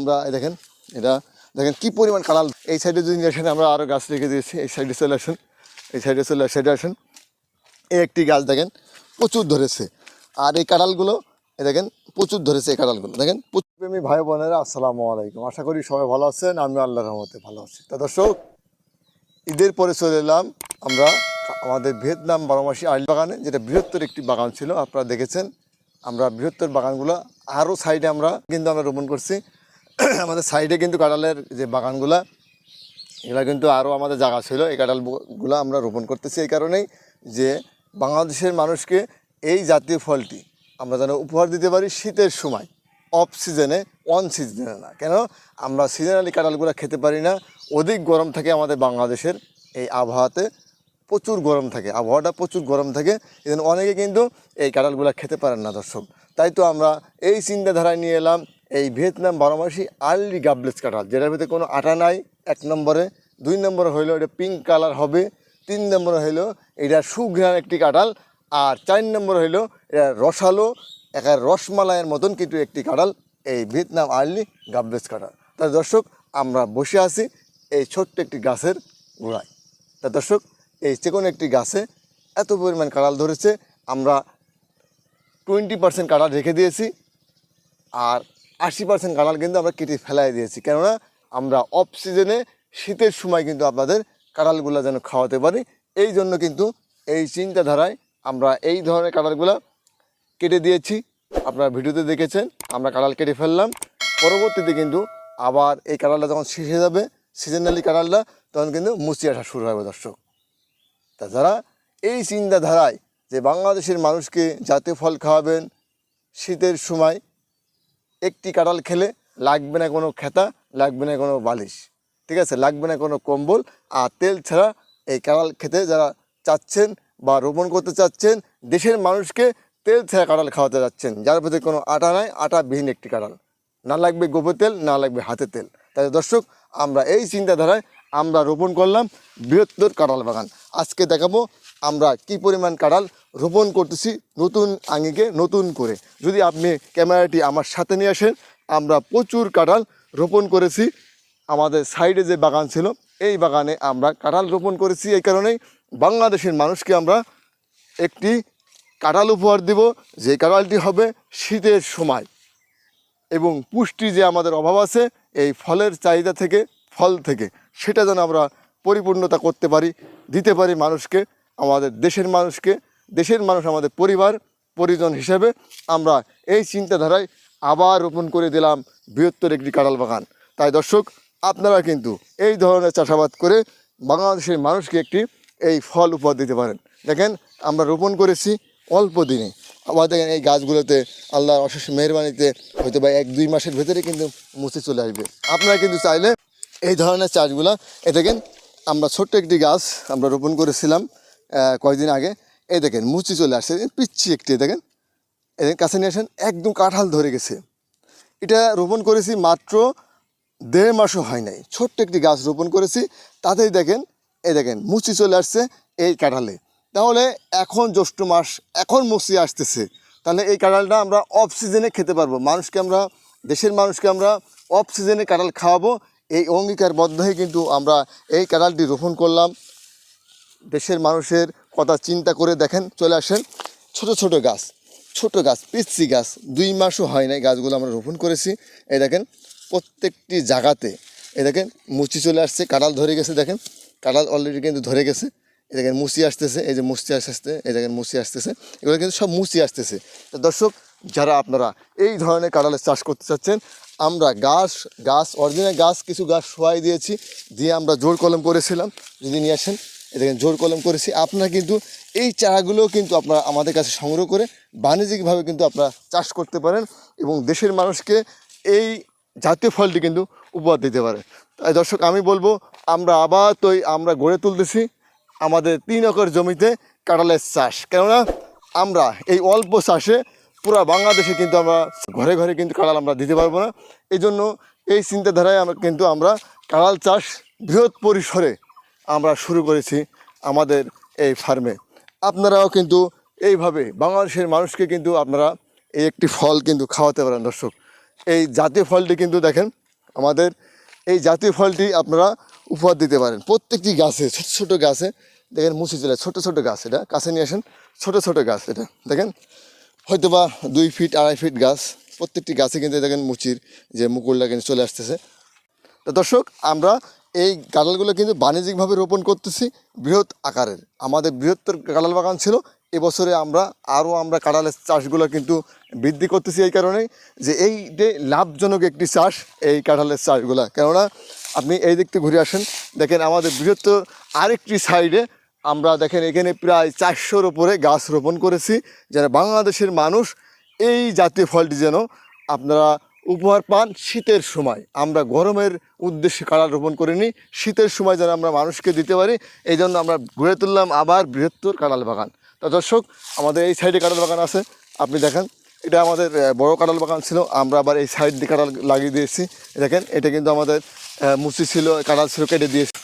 আমরা দেখেন, এটা, দেখেন কি পরিমাণ কাঁড়াল এই সাইডে যদি আসেন, আমরা আরও গাছ রেখে দিয়েছি। এই সাইডে চলে আসুন, এই সাইডে চলে সাইডে আসুন। এই একটি গাছ, দেখেন, প্রচুর ধরেছে। আর এই কাঁঠালগুলো, এই দেখেন, প্রচুর ধরেছে এই কাঁঠালগুলো। দেখেন, প্রচুর প্রেমী ভাই বোনেরা, আসসালামু আলাইকুম। আশা করি সবাই ভালো আছেন আমি আল্লাহর রহমতে ভালো আছি। তা দর্শক, ঈদের পরে চলে এলাম আমরা আমাদের ভিয়েতনাম বারোমাসি আইল বাগানে, যেটা বৃহত্তর একটি বাগান ছিল। আপনারা দেখেছেন, আমরা বৃহত্তর বাগানগুলো আরও সাইডে আমরা কিন্তু আমরা রোপণ করছি। আমাদের সাইডে কিন্তু কাঁঠালের যে বাগানগুলা এগুলা কিন্তু আরও আমাদের জায়গা ছিল। এই কাঁঠালগুলো আমরা রোপণ করতেছি এই কারণেই যে বাংলাদেশের মানুষকে এই জাতীয় ফলটি আমরা যেন উপহার দিতে পারি শীতের সময় অফ সিজনে অন সিজনে না। কেন? আমরা সিজনালি কাঁঠালগুলো খেতে পারি না। অধিক গরম থাকে আমাদের বাংলাদেশের এই আবহাওয়াতে। প্রচুর গরম থাকে, আবহাওয়াটা প্রচুর গরম থাকে। এই অনেকে কিন্তু এই কাঁঠালগুলো খেতে পারেন না দর্শক। তাই তো আমরা এই চিন্তাধারায় নিয়ে এলাম এই ভিয়েতনাম বারোমাসি আর্লি গাবলেস কাঁঠাল, যেটার ভিতরে কোনো আটা নাই, এক নম্বরে। দুই নম্বরে হইল এটা পিঙ্ক কালার হবে, তিন নম্বরে হইল এটা সুঘ্রাণ একটি কাঁঠাল, আর চার নম্বর হইল এটা রসালো একার রসমালাইয়ের মতন কিন্তু একটি কাঁঠাল, এই ভিয়েতনাম আর্লি গাবলেস কাঁঠাল। তাই দর্শক, আমরা বসে আছি এই ছোট্ট একটি গাছের গোড়ায়। তা দর্শক, এই যে কোনো একটি গাছে এত পরিমাণ কাঁঠাল ধরেছে, আমরা টোয়েন্টি পার্সেন্ট কাঁঠাল রেখে দিয়েছি, আর আশি পার্সেন্ট কাঁঠাল কিন্তু আমরা কেটে ফেলাই দিয়েছি। কেননা আমরা অফ সিজনে শীতের সময় কিন্তু আপনাদের কাঁঠালগুলো যেন খাওয়াতে পারি। এই জন্য কিন্তু এই চিন্তাধারায় আমরা এই ধরনের কাঁঠালগুলো কেটে দিয়েছি। আপনারা ভিডিওতে দেখেছেন, আমরা কাঁঠাল কেটে ফেললাম। পরবর্তীতে কিন্তু আবার এই কাঁঠালটা যখন শেষ হয়ে যাবে সিজনালি কাঁঠালটা তখন কিন্তু মুচি আসা শুরু হবে দর্শক। তাছাড়া এই চিন্তাধারায় যে বাংলাদেশের মানুষকে জাতীয় ফল খাওয়াবেন, শীতের সময় একটি কাঁঠাল খেলে লাগবে না কোনো খেতা, লাগবে না কোনো বালিশ, ঠিক আছে? লাগবে না কোনো কম্বল, আর তেল ছাড়া এই কাঁঠাল খেতে যারা চাচ্ছেন বা রোপণ করতে চাচ্ছেন, দেশের মানুষকে তেল ছাড়া কাঁঠাল খাওয়াতে যাচ্ছেন, যার ভিতরে কোনো আটা নাই, আটাবিহীন একটি কাঁঠাল। না লাগবে গোবর তেল, না লাগবে হাতে তেল। তাই দর্শক, আমরা এই চিন্তাধারায় আমরা রোপণ করলাম বৃহত্তর কাঁঠাল বাগান। আজকে দেখাবো আমরা কি পরিমাণ কাঁঠাল রোপণ করতেছি নতুন আঙিকে নতুন করে। যদি আপনি ক্যামেরাটি আমার সাথে নিয়ে আসেন, আমরা প্রচুর কাঁঠাল রোপণ করেছি। আমাদের সাইডে যে বাগান ছিল, এই বাগানে আমরা কাঁঠাল রোপণ করেছি। এই কারণেই বাংলাদেশের মানুষকে আমরা একটি কাঁঠাল উপহার দিব। যে কাঁঠালটি হবে শীতের সময়। এবং পুষ্টি যে আমাদের অভাব আছে, এই ফলের চাহিদা থেকে, ফল থেকে, সেটা যেন আমরা পরিপূর্ণতা করতে পারি, দিতে পারি মানুষকে। আমাদের দেশের মানুষকে, দেশের মানুষ আমাদের পরিবার, পরিজন হিসেবে আমরা এই চিন্তাধারায় আবার রোপণ করে দিলাম বৃহত্তর একটি কাঁঠাল বাগান। তাই দর্শক, আপনারা কিন্তু এই ধরনের চাষাবাদ করে বাংলাদেশের মানুষকে একটি এই ফল উপহার দিতে পারেন। দেখেন, আমরা রোপণ করেছি অল্প দিনে। আবার দেখেন, এই গাছগুলোতে আল্লাহর অশেষ মেহরবানিতে হয়তো বা এক, দুই মাসের ভেতরে কিন্তু মুছে চলে আসবে। আপনারা কিন্তু চাইলে এই ধরনের চাষগুলা, এ দেখেন, আমরা ছোট্ট একটি গাছ আমরা রোপণ করেছিলাম। কয়েকদিন আগে, এই দেখেন, মুচি চলে আসছে পিচ্ছি একটি দেখেন এদের কাছে নিয়ে আসেন, একদম কাঁঠাল ধরে গেছে। এটা রোপণ করেছি মাত্র দেড় মাসও হয় নাই। ছোট্ট একটি গাছ রোপণ করেছি, তাতেই দেখেন, এই দেখেন, মুচি চলে আসছে এই কাঁঠালে। তাহলে এখন জ্যৈষ্ঠ মাস, এখন মুচি আসতেছে। তাহলে এই কাঁঠালটা আমরা অফ সিজনে খেতে পারব। মানুষকে আমরা, দেশের মানুষকে আমরা অফ সিজনে কাঁঠাল খাওয়াবো। এই অঙ্গীকারবদ্ধ হয়ে কিন্তু আমরা এই কাঁঠালটি রোপণ করলাম। দেশের মানুষের কথা চিন্তা করে দেখেন, চলে আসেন। ছোট ছোট গাছ ছোট গাছ পিচ্ছি গাছ, দুই মাসও হয় নাই গাছগুলো আমরা রোপণ করেছি। এই দেখেন, প্রত্যেকটি জায়গাতে, এই দেখেন, মুচি চলে আসছে, কাঁঠাল ধরে গেছে, দেখেন। কাঁঠাল অলরেডি কিন্তু ধরে গেছে। এই দেখেন, মুচি আসতেছে, এই যে মুচি আসতে এই দেখেন, মুচি আসতেছে। এগুলো কিন্তু সব মুচি আসতেছে। তো দর্শক, যারা আপনারা এই ধরনের কাঁঠালের চাষ করতে চাচ্ছেন, আমরা গাছ গাছ অরিজিনাল গাছ, কিছু গাছ শোয়াই দিয়েছি, দিয়ে আমরা জোর কলম করেছিলাম। যদি নিয়ে আসেন দেখেন জোর কলম করেছি। আপনারা কিন্তু এই চারাগুলোও কিন্তু আপনারা আমাদের কাছে সংগ্রহ করে বাণিজ্যিকভাবে কিন্তু আপনারা চাষ করতে পারেন এবং দেশের মানুষকে এই জাতীয় ফলটি কিন্তু উপহার দিতে পারে। তাই দর্শক, আমি বলব, আমরা আবার তো আমরা গড়ে তুলতেছি আমাদের তিন একর জমিতে কাঁঠালের চাষ। কেননা আমরা এই অল্প চাষে পুরো বাংলাদেশে কিন্তু আমরা ঘরে ঘরে কিন্তু কাঁঠাল আমরা দিতে পারব না। এই জন্য এই চিন্তাধারায় আমরা কিন্তু আমরা কাঁঠাল চাষ বৃহৎ পরিসরে আমরা শুরু করেছি আমাদের এই ফার্মে আপনারাও কিন্তু এইভাবে বাংলাদেশের মানুষকে কিন্তু আপনারা এই একটি ফল কিন্তু খাওয়াতে পারেন, দর্শক। এই জাতীয় ফলটি কিন্তু দেখেন, আমাদের এই জাতীয় ফলটি আপনারা উপহার দিতে পারেন। প্রত্যেকটি গাছে, ছোট ছোট গাছে, দেখেন মুসি চলে, ছোট ছোট গাছ এটা। কাছে নিয়ে আসেন, ছোট ছোট গাছ এটা, দেখেন। হয়তো বা দুই ফিট আড়াই ফিট গাছ, প্রত্যেকটি গাছে কিন্তু দেখেন মুচির যে মুকুলটা কিন্তু চলে আসতেছে। তো দর্শক, আমরা এই কাঁঠালগুলো কিন্তু বাণিজ্যিকভাবে রোপণ করতেছি বৃহৎ আকারের। আমাদের বৃহত্তর কাঁঠাল বাগান ছিল, এবছরে আমরা, আরও আমরা কাঁঠালের চাষগুলো কিন্তু বৃদ্ধি করতেছি এই কারণেই যে এই যে লাভজনক একটি চাষ এই কাঁঠালের চাষগুলো। কেননা, আপনি এই দিক থেকে ঘুরে আসেন, দেখেন আমাদের বৃহত্তর আরেকটি সাইডে আমরা দেখেন এখানে প্রায় চারশোর ওপরে গাছ রোপণ করেছি, যেন বাংলাদেশের মানুষ এই জাতীয় ফলটি যেন আপনারা উপহার পান শীতের সময়। আমরা গরমের উদ্দেশ্যে কাড়া রোপণ করিনি। শীতের সময় যেন আমরা মানুষকে দিতে পারি, এই জন্য আমরা ঘুরে তুললাম আবার বৃহত্তর কাঁঠাল বাগান। তা দর্শক, আমাদের এই সাইডে কাঁঠাল বাগান আছে, আপনি দেখেন। এটা আমাদের বড় কাঁঠাল বাগান ছিল, আমরা আবার এই সাইড দিয়ে কাঁঠাল লাগিয়ে দিয়েছি। দেখেন, এটা কিন্তু আমাদের মুচি ছিল কাঁঠাল ছিল, কেটে দিয়েছি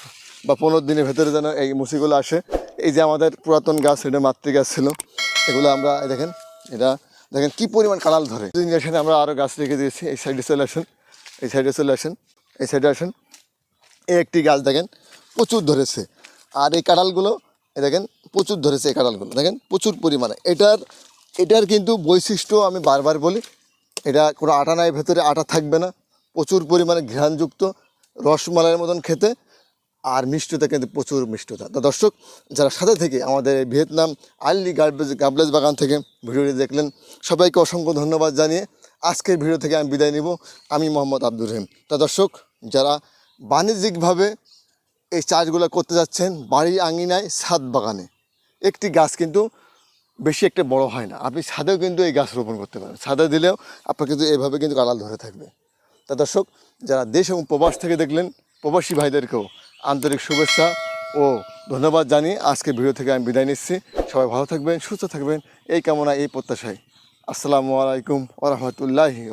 বা পনেরো দিনের ভেতরে যেন এই মুচিগুলো আসে। এই যে আমাদের পুরাতন গাছ, এটা মাতৃ গাছ ছিল। এগুলো আমরা দেখেন, এটা দেখেন কি পরিমাণ কাঁড়াল ধরে। ইঞ্জেকশনে আমরা আরও গাছ রেখে দিয়েছি, এই সাইডে চলে আসেন, এই সাইডে চলে আসেন, এই সাইডে আসেন। এই একটি গাছ দেখেন প্রচুর ধরেছে। আর এই কাঁঠালগুলো দেখেন প্রচুর ধরেছে এই কাঁঠালগুলো। দেখেন প্রচুর পরিমাণে। এটার এটার কিন্তু বৈশিষ্ট্য আমি বারবার বলি, এটা কোনো আটা নাই, ভেতরে আটা থাকবে না। প্রচুর পরিমাণে ঘ্রাণযুক্ত রসমালাইয়ের মতন খেতে। আর মিষ্টতা কিন্তু প্রচুর মিষ্টতা। তো দর্শক, যারা সাথে থেকে আমাদের ভিয়েতনাম আল্লি গার্বেজ গাবলেজ বাগান থেকে ভিডিওটি দেখলেন, সবাইকে অসংখ্য ধন্যবাদ জানিয়ে আজকের ভিডিও থেকে আমি বিদায় নিব। আমি মোহাম্মদ আব্দুর রহিম। তা দর্শক, যারা বাণিজ্যিকভাবে এই চাষগুলো করতে যাচ্ছেন, বাড়ি আঙিনায় ছাদ বাগানে, একটি গাছ কিন্তু বেশি একটা বড় হয় না। আপনি ছাদেও কিন্তু এই গাছ রোপণ করতে পারেন। ছাদে দিলেও আপনার কিন্তু এইভাবে কিন্তু কালাল ধরে থাকবে। তা দর্শক, যারা দেশ এবং প্রবাস থেকে দেখলেন, প্রবাসী ভাইদেরকেও আন্তরিক শুভেচ্ছা ও ধন্যবাদ জানিয়ে আজকে ভিডিও থেকে আমি বিদায় নিচ্ছি। সবাই ভালো থাকবেন, সুস্থ থাকবেন। এই কামনা এই প্রত্যাশায়। আসসালামু আলাইকুম ওরহমতুল্লাহি